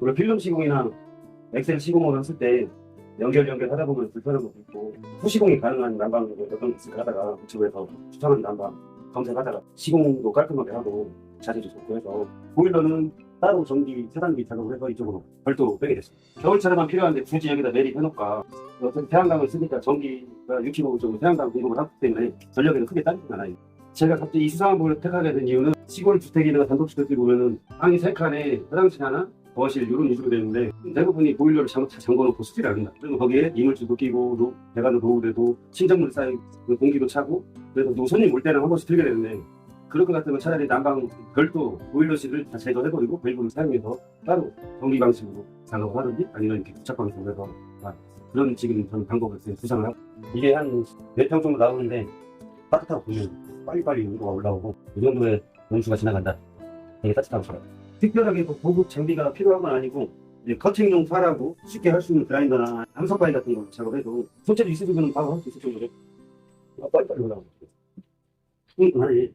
물론 필름 시공이나 엑셀 시공을 했을 때 연결 연결 하다 보면 불편한 것도 있고 후시공이 가능한 난방을 어떤 것을 하다가 유튜브에서 추천하는 난방 검색하다가 시공도 깔끔하게 하고 자재도 좋고 해서 보일러는 따로 전기 세단비 작업을 해서 이쪽으로 별도 빼게 됐어요. 겨울철에만 필요한데 굳이 여기다 내리 해놓을까 어차피 태양광을 쓰니까 전기가 6kV 정도 태양광 공급을 하기 때문에 전력에는 크게 따지진 않아요. 제가 갑자기 이 수상한 부분을 택하게 된 이유는 시골 주택이나 단독주택들 보면은 방이 세 칸에 화장실 하나, 거실 이런 위주로 되는데 대부분이 보일러를 잠, 잠궈놓고 쓰지를 않는다. 그리고 거기에 이물질도 끼고 노, 배관도 노후되고 신전물 쌓이고 공기도 차고 그래서 손님 올 때는 한 번씩 들게 되는데 그럴 것 같으면 차라리 난방 별도 보일러실을 다 제거해버리고 밸브를 사용해서 따로 전기 방식으로 작업을 하든지 아니면 이렇게 부착 방식으로 해서 아, 그런 지금 저는 방법을 구상을 하고 이게 한몇평 정도 나오는데 따뜻하고 보면 빨리빨리 온도가 올라오고 이 정도의 온수가 지나간다. 되게 따뜻하고 좋아요 특별하게 뭐 고급 장비가 필요한 건 아니고 커팅용 파라고 쉽게 할 수 있는 그라인더나 함석바위 같은 거 작업해도 손재주 있으시면 바로 할 수 있을 정도로. 아, 빨리빨리 올라오고 응, 아니